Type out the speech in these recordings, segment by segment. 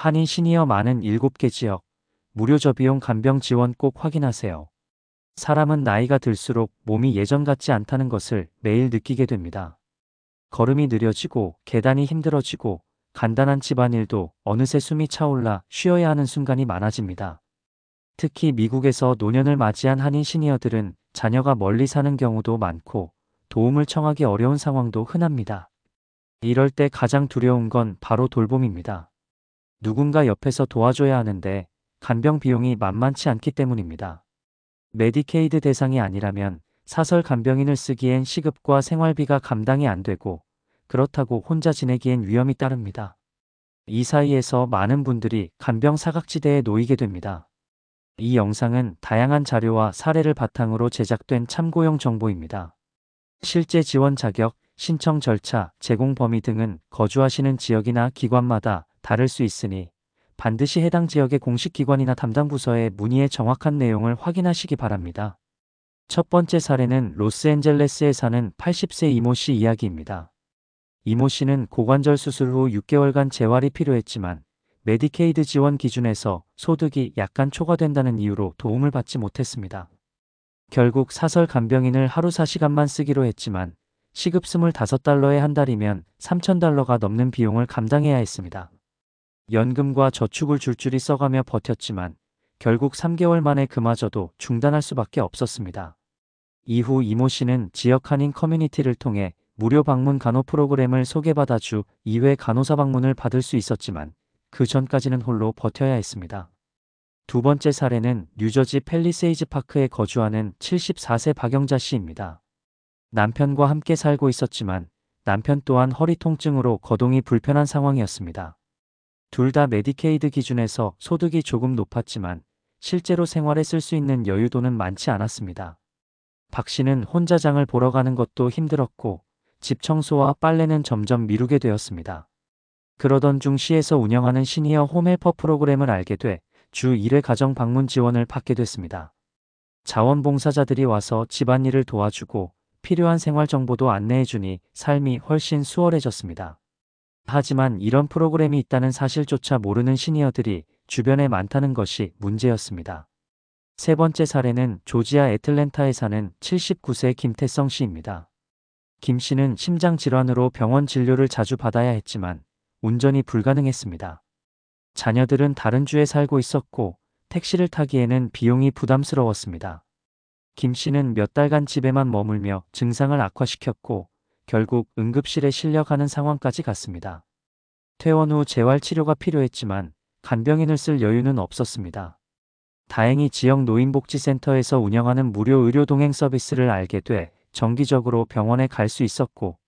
한인 시니어 많은 7개 지역, 무료 저비용 간병 지원 꼭 확인하세요. 사람은 나이가 들수록 몸이 예전 같지 않다는 것을 매일 느끼게 됩니다. 걸음이 느려지고 계단이 힘들어지고 간단한 집안일도 어느새 숨이 차올라 쉬어야 하는 순간이 많아집니다. 특히 미국에서 노년을 맞이한 한인 시니어들은 자녀가 멀리 사는 경우도 많고 도움을 청하기 어려운 상황도 흔합니다. 이럴 때 가장 두려운 건 바로 돌봄입니다. 누군가 옆에서 도와줘야 하는데 간병 비용이 만만치 않기 때문입니다. 메디케이드 대상이 아니라면 사설 간병인을 쓰기엔 시급과 생활비가 감당이 안 되고 그렇다고 혼자 지내기엔 위험이 따릅니다. 이 사이에서 많은 분들이 간병 사각지대에 놓이게 됩니다. 이 영상은 다양한 자료와 사례를 바탕으로 제작된 참고용 정보입니다. 실제 지원 자격, 신청 절차, 제공 범위 등은 거주하시는 지역이나 기관마다 다를 수 있으니 반드시 해당 지역의 공식 기관이나 담당 부서에 문의해 정확한 내용을 확인하시기 바랍니다. 첫 번째 사례는 로스앤젤레스에 사는 80세 이모 씨 이야기입니다. 이모 씨는 고관절 수술 후 6개월간 재활이 필요했지만 메디케이드 지원 기준에서 소득이 약간 초과된다는 이유로 도움을 받지 못했습니다. 결국 사설 간병인을 하루 4시간만 쓰기로 했지만 시급 25달러에 한 달이면 3천달러가 넘는 비용을 감당해야 했습니다. 연금과 저축을 줄줄이 써가며 버텼지만 결국 3개월 만에 그마저도 중단할 수밖에 없었습니다. 이후 이모 씨는 지역 한인 커뮤니티를 통해 무료 방문 간호 프로그램을 소개받아 주 2회 간호사 방문을 받을 수 있었지만 그 전까지는 홀로 버텨야 했습니다. 두 번째 사례는 뉴저지 펠리세이즈 파크에 거주하는 74세 박영자 씨입니다. 남편과 함께 살고 있었지만 남편 또한 허리 통증으로 거동이 불편한 상황이었습니다. 둘 다 메디케이드 기준에서 소득이 조금 높았지만 실제로 생활에 쓸 수 있는 여유도는 많지 않았습니다. 박 씨는 혼자 장을 보러 가는 것도 힘들었고 집 청소와 빨래는 점점 미루게 되었습니다. 그러던 중 시에서 운영하는 시니어 홈헬퍼 프로그램을 알게 돼 주 1회 가정 방문 지원을 받게 됐습니다. 자원봉사자들이 와서 집안일을 도와주고 필요한 생활 정보도 안내해 주니 삶이 훨씬 수월해졌습니다. 하지만 이런 프로그램이 있다는 사실조차 모르는 시니어들이 주변에 많다는 것이 문제였습니다. 세 번째 사례는 조지아 애틀랜타에 사는 79세 김태성 씨입니다. 김 씨는 심장 질환으로 병원 진료를 자주 받아야 했지만 운전이 불가능했습니다. 자녀들은 다른 주에 살고 있었고 택시를 타기에는 비용이 부담스러웠습니다. 김 씨는 몇 달간 집에만 머물며 증상을 악화시켰고 결국 응급실에 실려가는 상황까지 갔습니다. 퇴원 후 재활치료가 필요했지만 간병인을 쓸 여유는 없었습니다. 다행히 지역 노인복지센터에서 운영하는 무료 의료 동행 서비스를 알게 돼 정기적으로 병원에 갈 수 있었고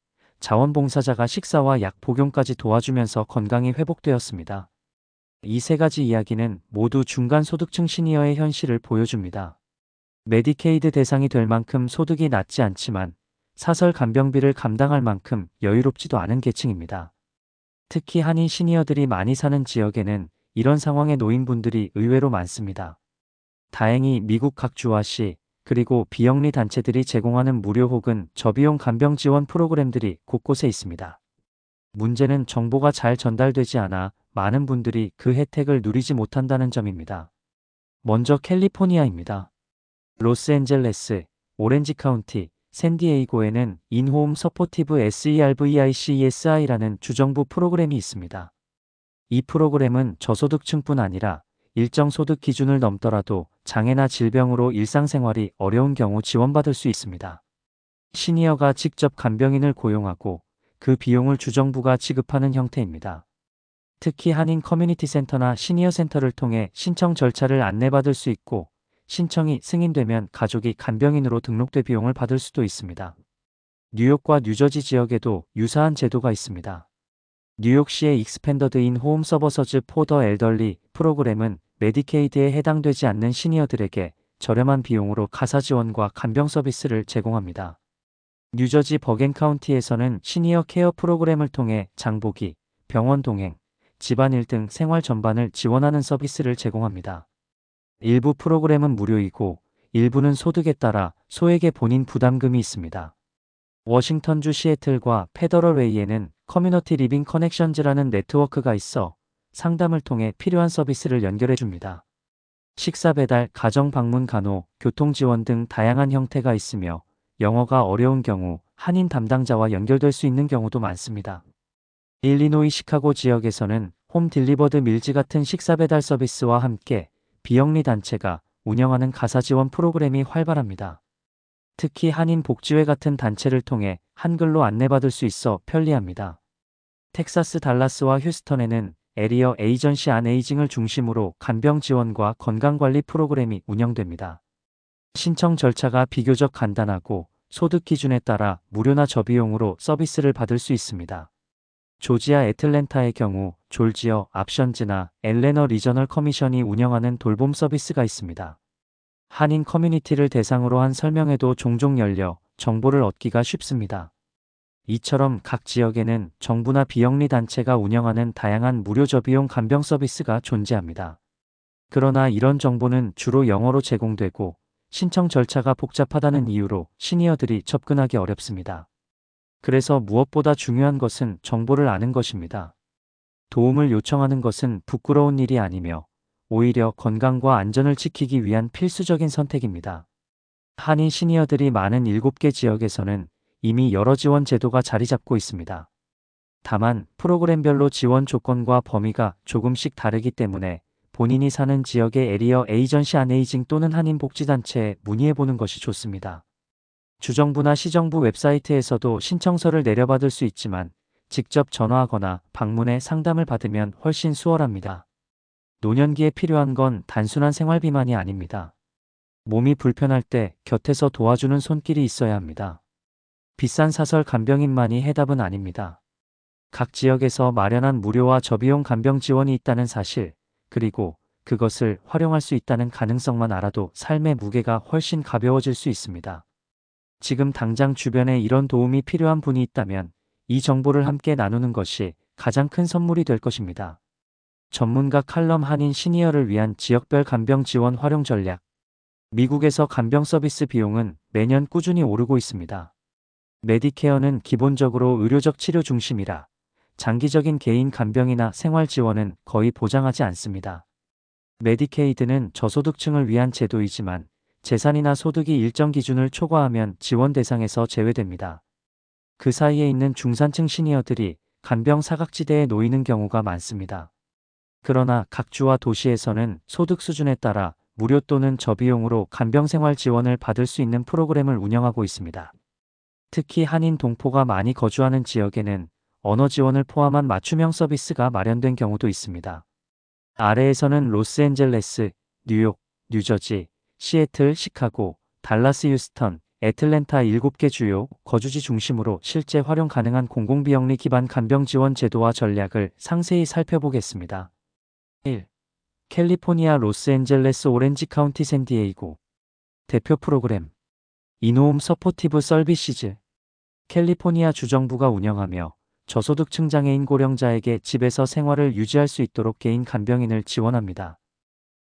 자원봉사자가 식사와 약 복용까지 도와주면서 건강이 회복되었습니다. 이 세 가지 이야기는 모두 중간소득층 시니어의 현실을 보여줍니다. 메디케이드 대상이 될 만큼 소득이 낮지 않지만 사설 간병비를 감당할 만큼 여유롭지도 않은 계층입니다. 특히 한인 시니어들이 많이 사는 지역에는 이런 상황에 놓인 분들이 의외로 많습니다. 다행히 미국 각 주와 시 그리고 비영리 단체들이 제공하는 무료 혹은 저비용 간병 지원 프로그램들이 곳곳에 있습니다. 문제는 정보가 잘 전달되지 않아 많은 분들이 그 혜택을 누리지 못한다는 점입니다. 먼저 캘리포니아입니다. 로스앤젤레스, 오렌지 카운티, 샌디에이고에는 인호음 서포티브 SERVICESI라는 주정부 프로그램이 있습니다. 이 프로그램은 저소득층뿐 아니라 일정 소득 기준을 넘더라도 장애나 질병으로 일상생활이 어려운 경우 지원받을 수 있습니다. 시니어가 직접 간병인을 고용하고 그 비용을 주정부가 지급하는 형태입니다. 특히 한인 커뮤니티 센터나 시니어 센터를 통해 신청 절차를 안내받을 수 있고 신청이 승인되면 가족이 간병인으로 등록돼 비용을 받을 수도 있습니다. 뉴욕과 뉴저지 지역에도 유사한 제도가 있습니다. 뉴욕시의 익스펜더드 인홈 서버서즈 포더 엘덜리 프로그램은 메디케이드에 해당되지 않는 시니어들에게 저렴한 비용으로 가사 지원과 간병 서비스를 제공합니다. 뉴저지 버겐 카운티에서는 시니어 케어 프로그램을 통해 장보기, 병원 동행, 집안일 등 생활 전반을 지원하는 서비스를 제공합니다. 일부 프로그램은 무료이고 일부는 소득에 따라 소액의 본인 부담금이 있습니다. 워싱턴주 시애틀과 페더럴웨이에는 커뮤너티 리빙 커넥션즈라는 네트워크가 있어 상담을 통해 필요한 서비스를 연결해 줍니다. 식사 배달, 가정 방문 간호, 교통 지원 등 다양한 형태가 있으며 영어가 어려운 경우 한인 담당자와 연결될 수 있는 경우도 많습니다. 일리노이 시카고 지역에서는 홈 딜리버드 밀즈 같은 식사 배달 서비스와 함께 비영리 단체가 운영하는 가사 지원 프로그램이 활발합니다. 특히 한인 복지회 같은 단체를 통해 한글로 안내받을 수 있어 편리합니다. 텍사스 달라스와 휴스턴에는 에리어 에이전시 안에이징을 중심으로 간병 지원과 건강관리 프로그램이 운영됩니다. 신청 절차가 비교적 간단하고 소득 기준에 따라 무료나 저비용으로 서비스를 받을 수 있습니다. 조지아 애틀랜타의 경우 졸지어 압션즈나 엘레너 리저널 커미션이 운영하는 돌봄 서비스가 있습니다. 한인 커뮤니티를 대상으로 한 설명회도 종종 열려 정보를 얻기가 쉽습니다. 이처럼 각 지역에는 정부나 비영리 단체가 운영하는 다양한 무료 저비용 간병 서비스가 존재합니다. 그러나 이런 정보는 주로 영어로 제공되고 신청 절차가 복잡하다는 이유로 시니어들이 접근하기 어렵습니다. 그래서 무엇보다 중요한 것은 정보를 아는 것입니다. 도움을 요청하는 것은 부끄러운 일이 아니며 오히려 건강과 안전을 지키기 위한 필수적인 선택입니다. 한인 시니어들이 많은 7개 지역에서는 이미 여러 지원 제도가 자리 잡고 있습니다. 다만 프로그램별로 지원 조건과 범위가 조금씩 다르기 때문에 본인이 사는 지역의 에리어 에이전시 안에이징 또는 한인복지단체에 문의해보는 것이 좋습니다. 주정부나 시정부 웹사이트에서도 신청서를 내려받을 수 있지만 직접 전화하거나 방문해 상담을 받으면 훨씬 수월합니다. 노년기에 필요한 건 단순한 생활비만이 아닙니다. 몸이 불편할 때 곁에서 도와주는 손길이 있어야 합니다. 비싼 사설 간병인만이 해답은 아닙니다. 각 지역에서 마련한 무료와 저비용 간병 지원이 있다는 사실, 그리고 그것을 활용할 수 있다는 가능성만 알아도 삶의 무게가 훨씬 가벼워질 수 있습니다. 지금 당장 주변에 이런 도움이 필요한 분이 있다면 이 정보를 함께 나누는 것이 가장 큰 선물이 될 것입니다. 전문가 칼럼 한인 시니어를 위한 지역별 간병 지원 활용 전략. 미국에서 간병 서비스 비용은 매년 꾸준히 오르고 있습니다. 메디케어는 기본적으로 의료적 치료 중심이라 장기적인 개인 간병이나 생활 지원은 거의 보장하지 않습니다. 메디케이드는 저소득층을 위한 제도이지만 재산이나 소득이 일정 기준을 초과하면 지원 대상에서 제외됩니다. 그 사이에 있는 중산층 시니어들이 간병 사각지대에 놓이는 경우가 많습니다. 그러나 각 주와 도시에서는 소득 수준에 따라 무료 또는 저비용으로 간병 생활 지원을 받을 수 있는 프로그램을 운영하고 있습니다. 특히 한인 동포가 많이 거주하는 지역에는 언어 지원을 포함한 맞춤형 서비스가 마련된 경우도 있습니다. 아래에서는 로스앤젤레스, 뉴욕, 뉴저지, 시애틀, 시카고, 달라스, 휴스턴, 애틀랜타 7개 주요 거주지 중심으로 실제 활용 가능한 공공비영리 기반 간병 지원 제도와 전략을 상세히 살펴보겠습니다. 1. 캘리포니아 로스앤젤레스 오렌지 카운티 샌디에이고 대표 프로그램 이노움 서포티브 서비시즈 캘리포니아 주정부가 운영하며 저소득층 장애인 고령자에게 집에서 생활을 유지할 수 있도록 개인 간병인을 지원합니다.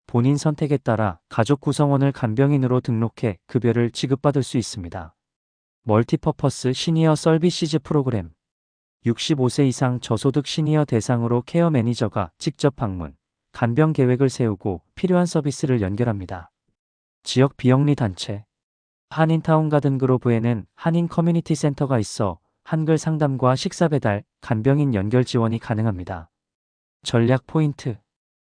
본인 선택에 따라 가족 구성원을 간병인으로 등록해 급여를 지급받을 수 있습니다. 멀티퍼퍼스 시니어 서비시즈 프로그램 65세 이상 저소득 시니어 대상으로 케어 매니저가 직접 방문, 간병 계획을 세우고 필요한 서비스를 연결합니다. 지역 비영리 단체 한인타운 가든 그로브에는 한인 커뮤니티 센터가 있어 한글 상담과 식사 배달, 간병인 연결 지원이 가능합니다. 전략 포인트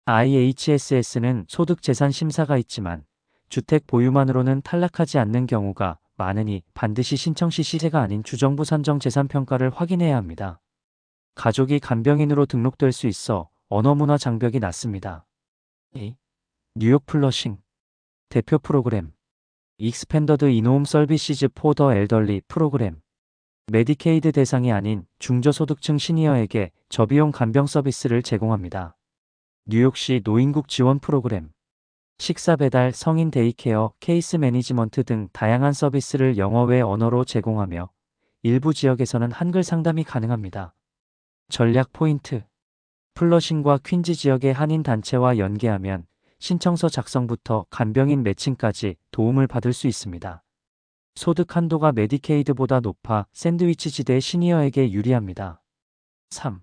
IHSS는 소득 재산 심사가 있지만 주택 보유만으로는 탈락하지 않는 경우가 많으니 반드시 신청 시 시세가 아닌 주정부 산정 재산 평가를 확인해야 합니다. 가족이 간병인으로 등록될 수 있어 언어 문화 장벽이 낮습니다. 2. 뉴욕 플러싱 대표 프로그램 익스펜더드 이노움 서비시즈 포 더 엘덜리 프로그램 메디케이드 대상이 아닌 중저소득층 시니어에게 저비용 간병 서비스를 제공합니다. 뉴욕시 노인국 지원 프로그램, 식사 배달, 성인 데이케어, 케이스 매니지먼트 등 다양한 서비스를 영어 외 언어로 제공하며 일부 지역에서는 한글 상담이 가능합니다. 전략 포인트 플러싱과 퀸즈 지역의 한인 단체와 연계하면 신청서 작성부터 간병인 매칭까지 도움을 받을 수 있습니다. 소득 한도가 메디케이드보다 높아 샌드위치 지대 시니어에게 유리합니다. 3.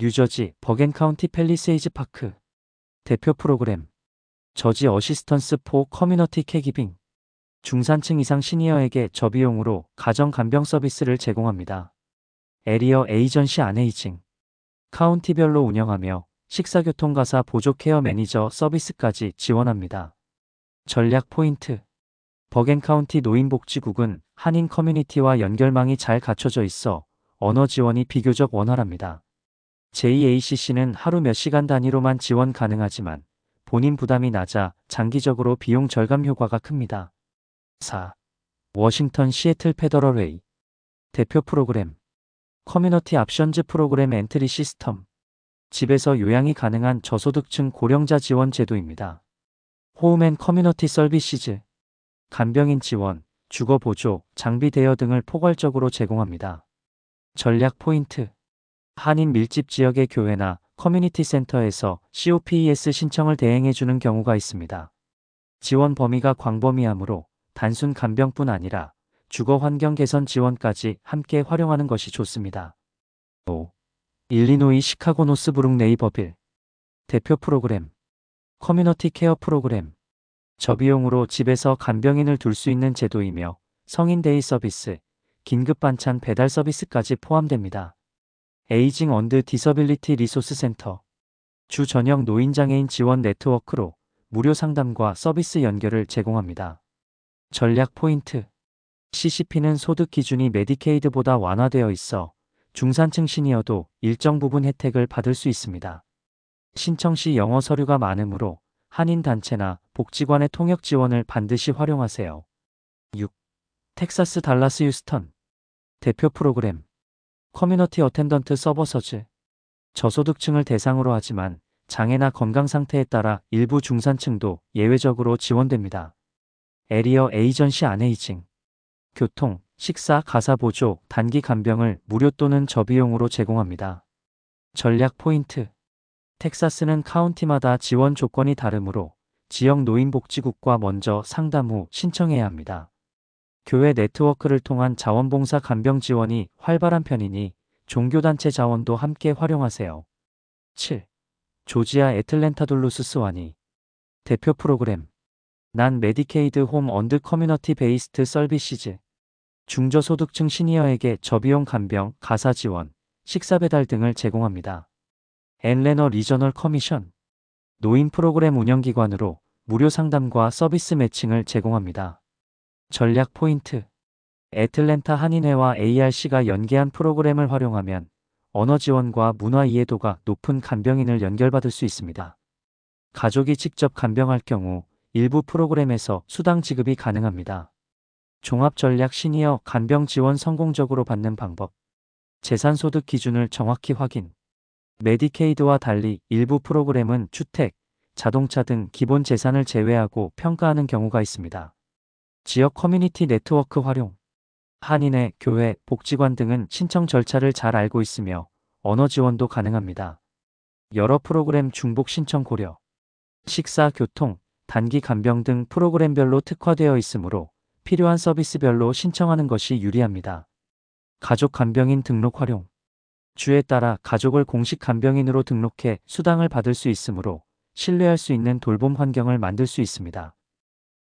뉴저지 버겐카운티 팰리세이즈 파크 대표 프로그램 저지 어시스턴스 포 커뮤너티 캐기빙 중산층 이상 시니어에게 저비용으로 가정 간병 서비스를 제공합니다. 에리어 에이전시 안에이징 카운티별로 운영하며 식사교통가사 보조 케어 매니저 서비스까지 지원합니다. 전략 포인트 버겐카운티 노인복지국은 한인 커뮤니티와 연결망이 잘 갖춰져 있어 언어 지원이 비교적 원활합니다. JACC는 하루 몇 시간 단위로만 지원 가능하지만 본인 부담이 낮아 장기적으로 비용 절감 효과가 큽니다. 4. 워싱턴 시애틀 페더럴웨이 대표 프로그램 커뮤너티 압션즈 프로그램 엔트리 시스템 집에서 요양이 가능한 저소득층 고령자 지원 제도입니다. 호우맨 커뮤너티 서비시즈 간병인 지원, 주거 보조, 장비 대여 등을 포괄적으로 제공합니다. 전략 포인트 한인 밀집 지역의 교회나 커뮤니티 센터에서 COPES 신청을 대행해 주는 경우가 있습니다. 지원 범위가 광범위하므로 단순 간병뿐 아니라 주거 환경 개선 지원까지 함께 활용하는 것이 좋습니다. 5. 일리노이 시카고 노스브룩 네이버빌 대표 프로그램 커뮤너티 케어 프로그램 저비용으로 집에서 간병인을 둘 수 있는 제도이며 성인 데이 서비스, 긴급 반찬 배달 서비스까지 포함됩니다. 에이징 언드 디서빌리티 리소스 센터 주 전형 노인장애인 지원 네트워크로 무료 상담과 서비스 연결을 제공합니다. 전략 포인트 CCP는 소득 기준이 메디케이드보다 완화되어 있어 중산층 시니어도 일정 부분 혜택을 받을 수 있습니다. 신청 시 영어 서류가 많으므로 한인 단체나 복지관의 통역 지원을 반드시 활용하세요. 6. 텍사스 달라스 휴스턴 대표 프로그램 커뮤너티 어텐던트 서버 서즈 저소득층을 대상으로 하지만 장애나 건강 상태에 따라 일부 중산층도 예외적으로 지원됩니다. 에리어 에이전시 안에이징 교통, 식사, 가사 보조, 단기 간병을 무료 또는 저비용으로 제공합니다. 전략 포인트 텍사스는 카운티마다 지원 조건이 다르므로 지역 노인복지국과 먼저 상담 후 신청해야 합니다. 교회 네트워크를 통한 자원봉사 간병 지원이 활발한 편이니 종교단체 자원도 함께 활용하세요. 7. 조지아 애틀랜타 둘루스 스와니 대표 프로그램 난 메디케이드 홈 언드 커뮤너티 베이스트 서비시즈 중저소득층 시니어에게 저비용 간병, 가사 지원, 식사 배달 등을 제공합니다. 엔레너 리저널 커미션 노인 프로그램 운영기관으로 무료 상담과 서비스 매칭을 제공합니다. 전략 포인트 애틀랜타 한인회와 ARC가 연계한 프로그램을 활용하면 언어 지원과 문화 이해도가 높은 간병인을 연결받을 수 있습니다. 가족이 직접 간병할 경우 일부 프로그램에서 수당 지급이 가능합니다. 종합 전략 시니어 간병 지원 성공적으로 받는 방법 재산 소득 기준을 정확히 확인 메디케이드와 달리 일부 프로그램은 주택, 자동차 등 기본 재산을 제외하고 평가하는 경우가 있습니다. 지역 커뮤니티 네트워크 활용 한인회, 교회, 복지관 등은 신청 절차를 잘 알고 있으며 언어 지원도 가능합니다. 여러 프로그램 중복 신청 고려 식사, 교통, 단기 간병 등 프로그램별로 특화되어 있으므로 필요한 서비스별로 신청하는 것이 유리합니다. 가족 간병인 등록 활용 주에 따라 가족을 공식 간병인으로 등록해 수당을 받을 수 있으므로 신뢰할 수 있는 돌봄 환경을 만들 수 있습니다.